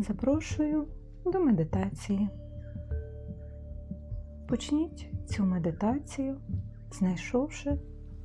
Запрошую до медитації. Почніть цю медитацію, знайшовши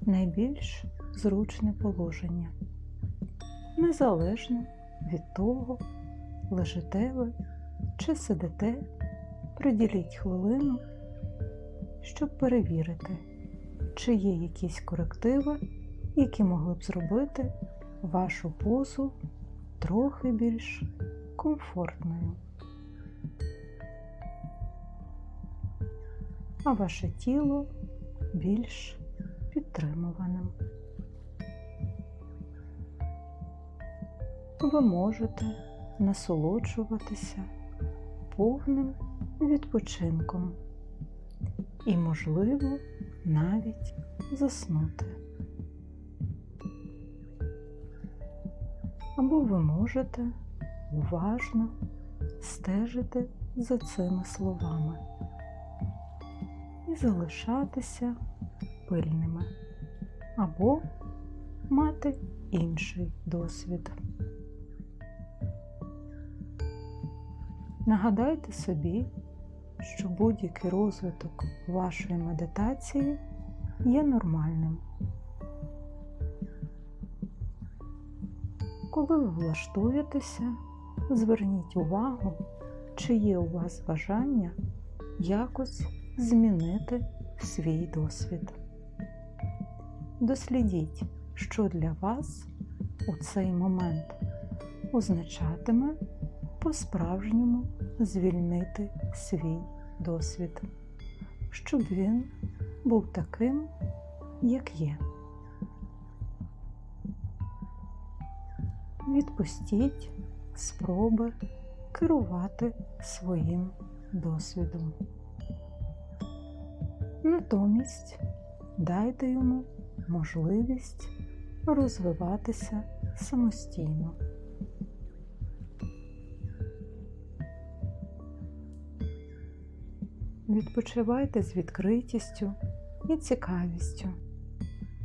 найбільш зручне положення, незалежно від того, лежите ви чи сидите, приділіть хвилину, щоб перевірити, чи є якісь корективи, які могли б зробити вашу позу трохи більш комфортною. А ваше тіло більш підтримуваним. Ви можете насолоджуватися повним відпочинком і, можливо, навіть заснути. Або ви можете уважно стежити за цими словами і залишатися пильними, або мати інший досвід. Нагадайте собі, що будь-який розвиток вашої медитації є нормальним. Коли ви влаштуєтеся, зверніть увагу, чи є у вас бажання якось змінити свій досвід. Дослідіть, що для вас у цей момент означатиме по-справжньому звільнити свій досвід, щоб він був таким, як є. Відпустіть спроби керувати своїм досвідом. Натомість дайте йому можливість розвиватися самостійно. Відпочивайте з відкритістю і цікавістю,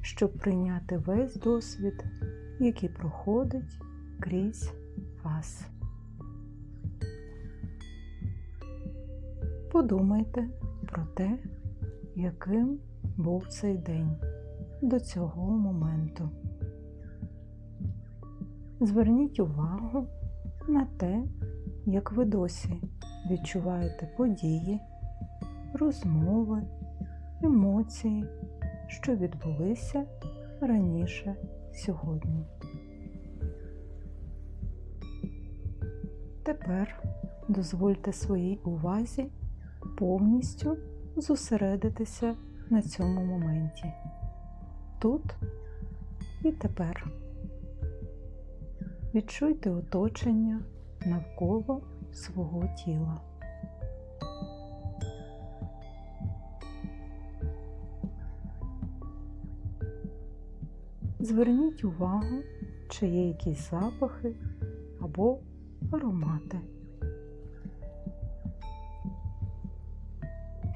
щоб прийняти весь досвід, який проходить крізь вас. Подумайте про те, яким був цей день до цього моменту. Зверніть увагу на те, як ви досі відчуваєте події, розмови, емоції, що відбулися раніше сьогодні. Тепер дозвольте своїй увазі повністю зосередитися на цьому моменті. Тут і тепер. Відчуйте оточення навколо свого тіла. Зверніть увагу, чи є якісь запахи або аромати.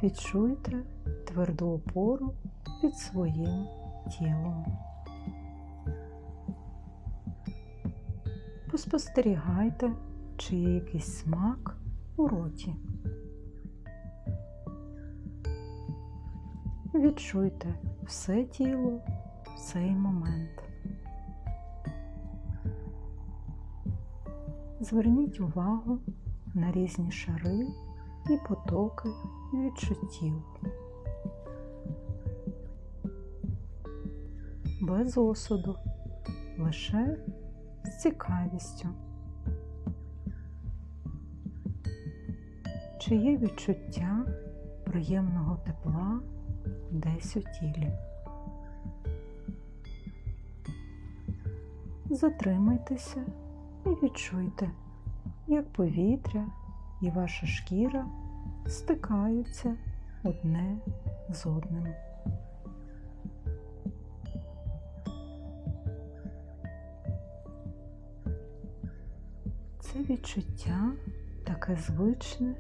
Відчуйте тверду опору під своїм тілом. Поспостерігайте, чи є якийсь смак у роті. Відчуйте все тіло в цей момент. Зверніть увагу на різні шари і потоки відчуттів. Без осуду, лише з цікавістю. Чи є відчуття приємного тепла десь у тілі? Затримайтеся і відчуйте, як повітря і ваша шкіра стикаються одне з одним. Це відчуття таке звичне,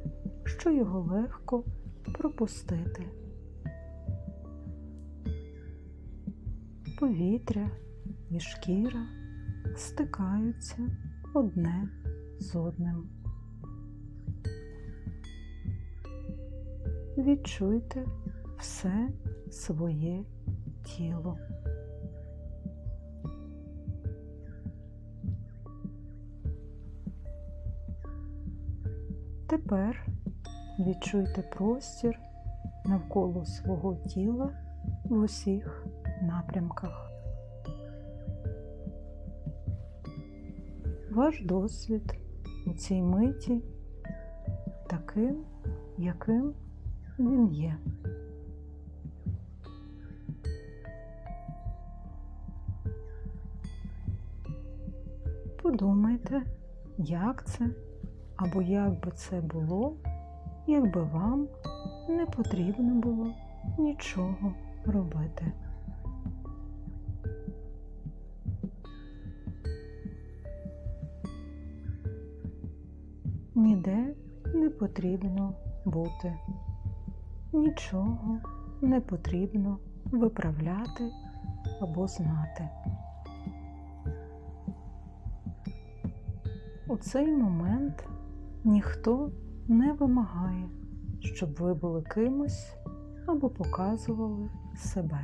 що його легко пропустити. Повітря і шкіра стикаються одне з одним. Відчуйте все своє тіло. Тепер відчуйте простір навколо свого тіла в усіх напрямках. Ваш досвід у цій миті таким, яким він є. Подумайте, як це або як би це було, якби вам не потрібно було нічого робити. Ніде не потрібно бути, нічого не потрібно виправляти або знати. У цей момент ніхто не вимагає, щоб ви були кимось або показували себе.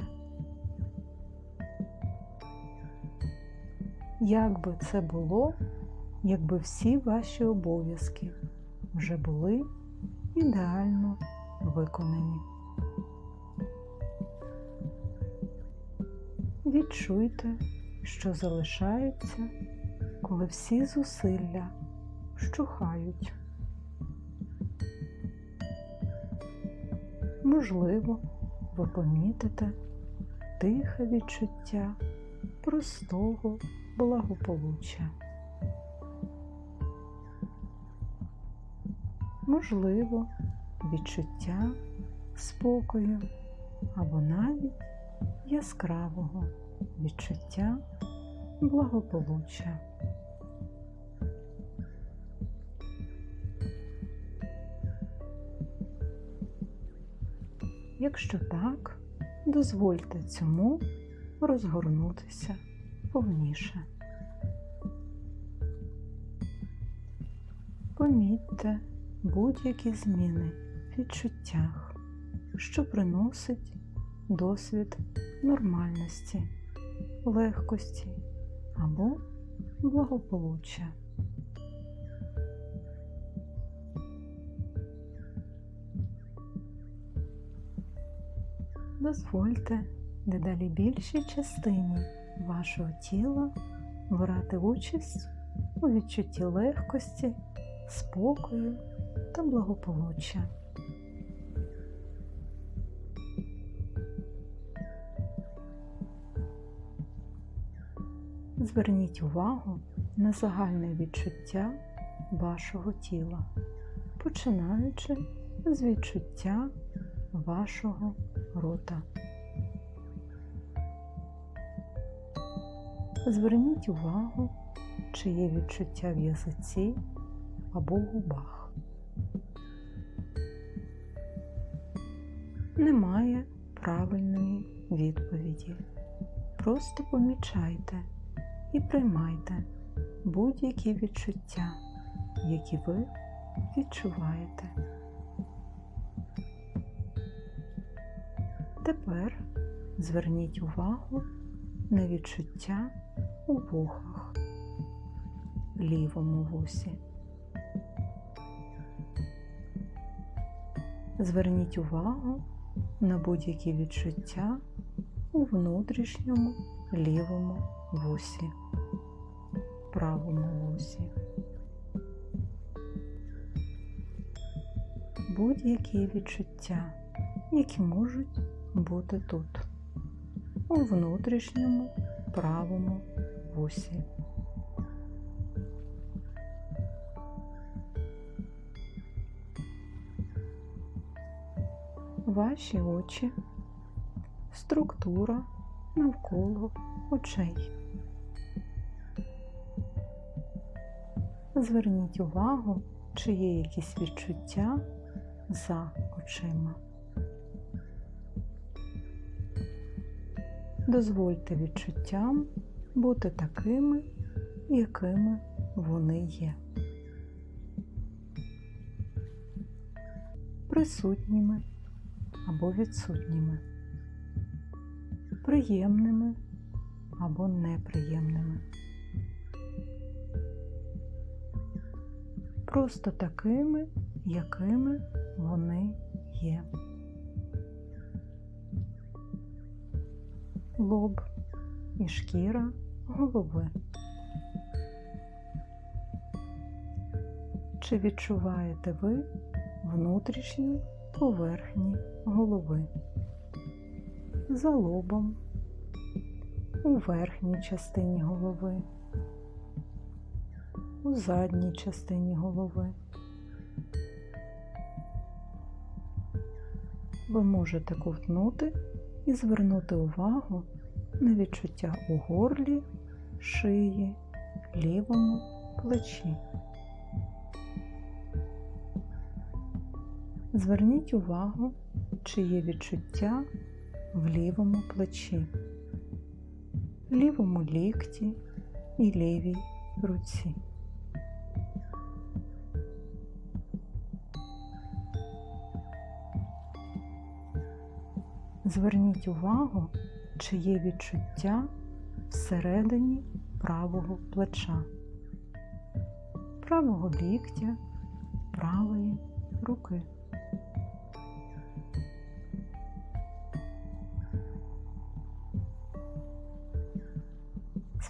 Як би це було, якби всі ваші обов'язки вже були ідеально виконані. Відчуйте, що залишається, коли всі зусилля щухають. Можливо, ви помітите тихе відчуття простого благополуччя. Можливо, відчуття спокою або навіть яскравого відчуття благополуччя. Якщо так, дозвольте цьому розгорнутися повніше. Помітьте будь-які зміни в відчуттях, що приносить досвід нормальності, легкості або благополуччя. Дозвольте дедалі більшій частині вашого тіла брати участь у відчутті легкості, спокою та благополуччя. Зверніть увагу на загальне відчуття вашого тіла, починаючи з відчуття вашого рота. Зверніть увагу, чи є відчуття в язиці або в губах. Немає правильної відповіді. Просто помічайте і приймайте будь-які відчуття, які ви відчуваєте. Тепер зверніть увагу на відчуття у вухах, лівому вусі. Зверніть увагу на будь-які відчуття у внутрішньому лівому вусі, правому вусі. Будь-які відчуття, які можуть бути тут, у внутрішньому правому вусі. Ваші очі, структура навколо очей. Зверніть увагу, чи є якісь відчуття за очима. Дозвольте відчуттям бути такими, якими вони є. Присутніми або відсутніми, приємними або неприємними. Просто такими, якими вони є. Лоб і шкіра голови. Чи відчуваєте ви внутрішню поверхні голови? За лобом, у верхній частині голови, у задній частині голови. Ви можете ковтнути і звернути увагу на відчуття у горлі, шиї, лівому плечі. Зверніть увагу, чи є відчуття в лівому плечі, лівому лікті і лівій руці. Зверніть увагу, чи є відчуття всередині правого плеча, правого ліктя, правої руки.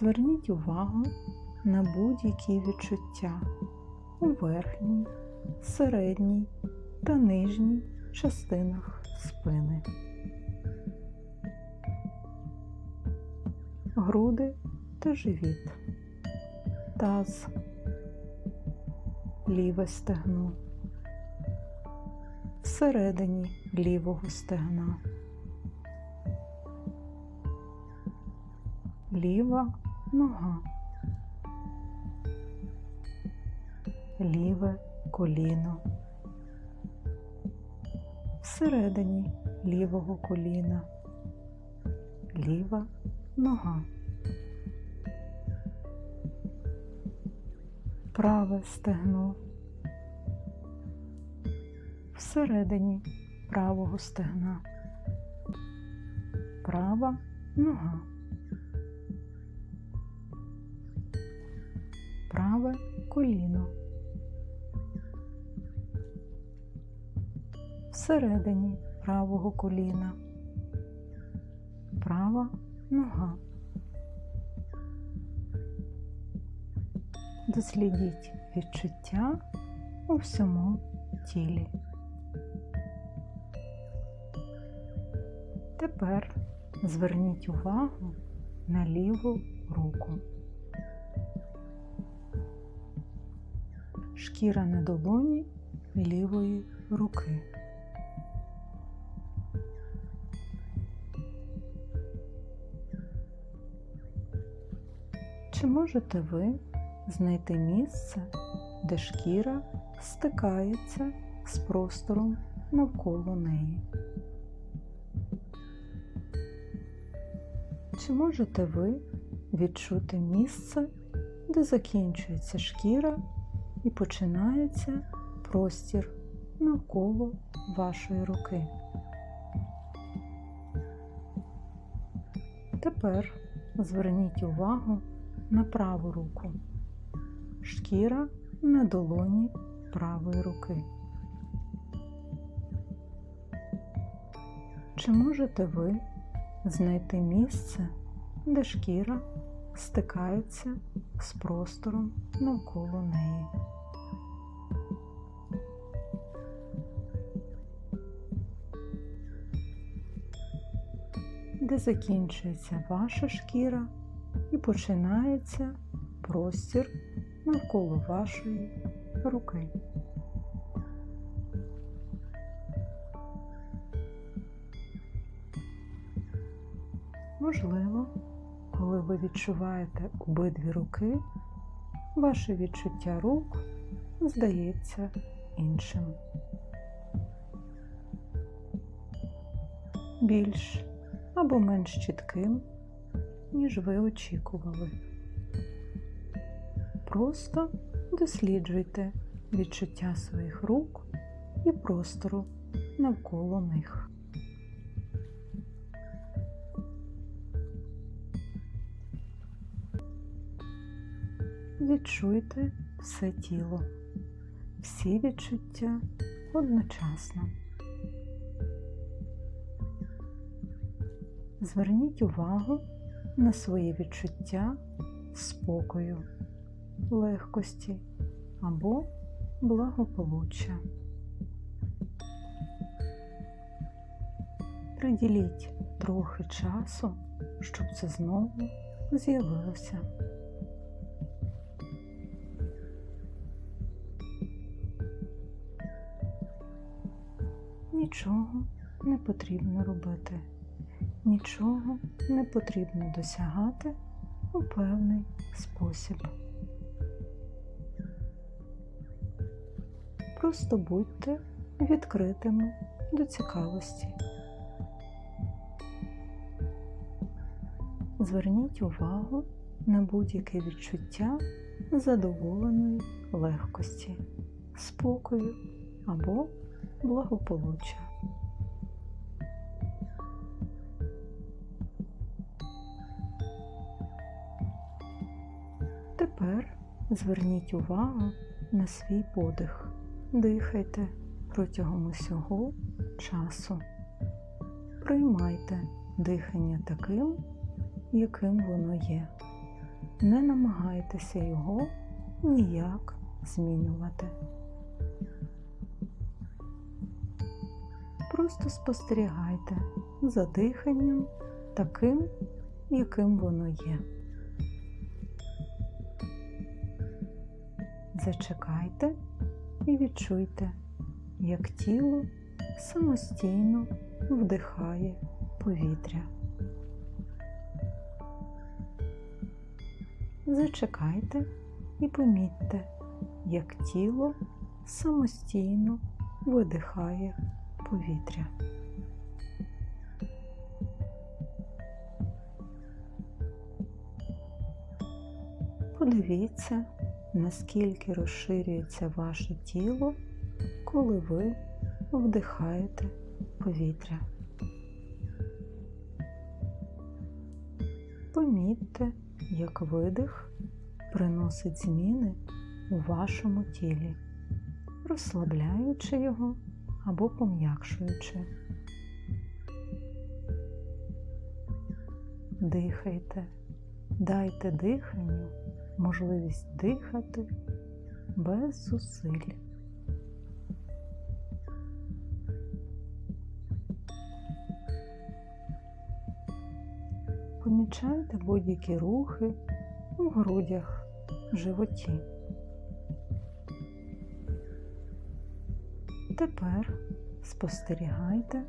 Зверніть увагу на будь-які відчуття у верхній, середній та нижній частинах спини. груди та живіт, таз, ліве стегно, всередині лівого стегна, ліва нога, ліве коліно, всередині лівого коліна, ліва нога. Праве стегно. Всередині правого стегна. Права нога. Праве коліно. Всередині правого коліна. Права нога. Дослідіть відчуття у всьому тілі. Тепер зверніть увагу на ліву руку. Шкіра на долоні лівої руки. Чи можете ви знайти місце, де шкіра стикається з простором навколо неї? Чи можете ви відчути місце, де закінчується шкіра і починається простір навколо вашої руки? Тепер зверніть увагу на праву руку, шкіра на долоні правої руки. Чи можете ви знайти місце, де шкіра стикається з простором навколо неї? Де закінчується ваша шкіра і починається простір навколо вашої руки. Можливо, коли ви відчуваєте обидві руки, ваше відчуття рук здається іншим. Більш або менш чітким, ніж ви очікували. Просто досліджуйте відчуття своїх рук і простору навколо них. Відчуйте все тіло, всі відчуття одночасно. Зверніть увагу на свої відчуття спокою, легкості або благополуччя. Приділіть трохи часу, щоб це знову з'явилося. Нічого не потрібно робити, нічого не потрібно досягати у певний спосіб. Просто будьте відкритими до цікавості. Зверніть увагу на будь-яке відчуття задоволеної легкості, спокою або благополуччя. Зверніть увагу на свій подих. Дихайте протягом усього часу. Приймайте дихання таким, яким воно є. Не намагайтеся його ніяк змінювати. Просто спостерігайте за диханням таким, яким воно є. Зачекайте і відчуйте, як тіло самостійно вдихає повітря. Зачекайте і помітьте, як тіло самостійно видихає повітря. Подивіться, наскільки розширюється ваше тіло, коли ви вдихаєте повітря. Помітьте, як видих приносить зміни у вашому тілі, розслабляючи його або пом'якшуючи. Дихайте, дайте диханню можливість дихати без зусиль. Помічайте будь-які рухи у грудях, животі. Тепер спостерігайте,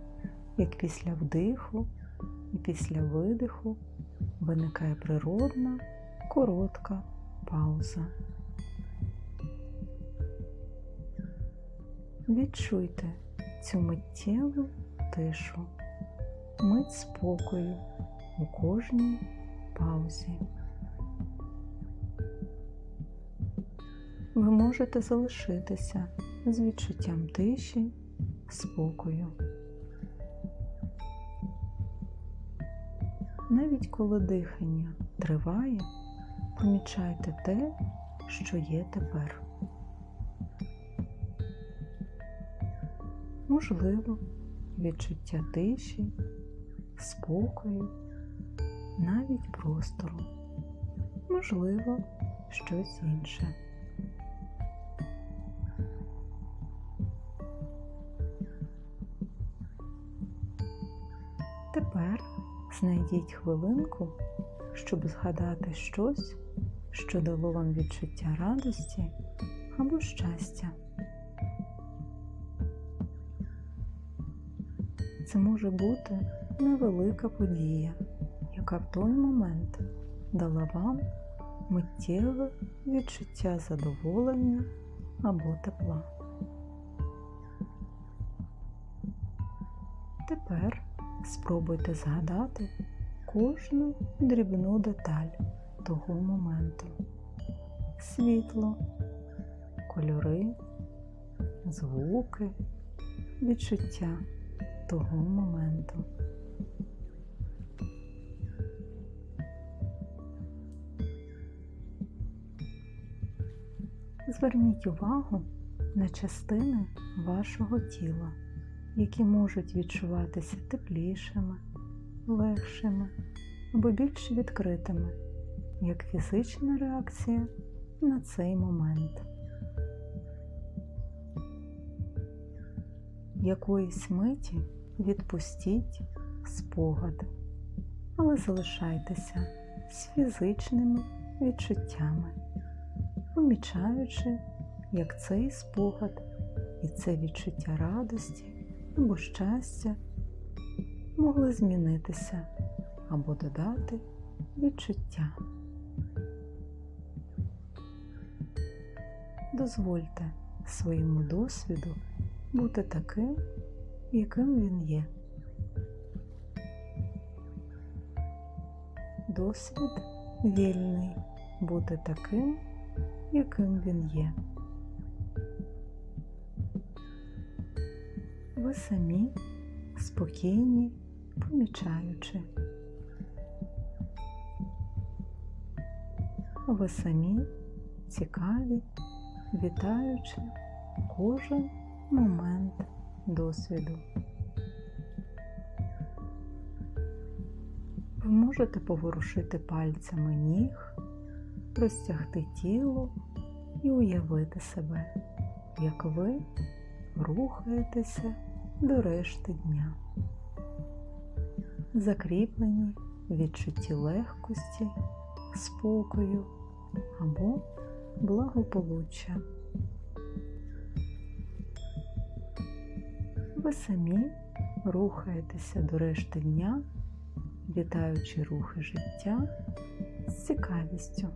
як після вдиху і після видиху виникає природна, коротка пауза. Відчуйте цю миттєву тишу, мить спокою у кожній паузі. Ви можете залишитися з відчуттям тиші, спокою. Навіть коли дихання триває, помічайте те, що є тепер. Можливо, відчуття тиші, спокою, навіть простору, можливо, щось інше. Тепер знайдіть хвилинку, щоб згадати щось, що дало вам відчуття радості або щастя. Це може бути невелика подія, яка в той момент дала вам миттєве відчуття задоволення або тепла. Тепер спробуйте згадати кожну дрібну деталь того моменту. Світло, кольори, звуки, відчуття того моменту. Зверніть увагу на частини вашого тіла, які можуть відчуватися теплішими, легшими або більш відкритими, як фізична реакція на цей момент. Якоїсь миті відпустіть спогад, але залишайтеся з фізичними відчуттями, помічаючи, як цей спогад і це відчуття радості або щастя могли змінитися або додати відчуття. Дозвольте своєму досвіду бути таким, яким він є. Досвід вільний бути таким, яким він є. Ви самі спокійні, помічаючи. Ви самі цікаві, вітаючи кожен момент досвіду. Ви можете поворушити пальцями ніг, розтягти тіло і уявити себе, як ви рухаєтеся до решти дня. Закріплені відчутті легкості, спокою або благополуччя. Ви самі рухаєтеся до решти дня, вітаючи рухи життя з цікавістю.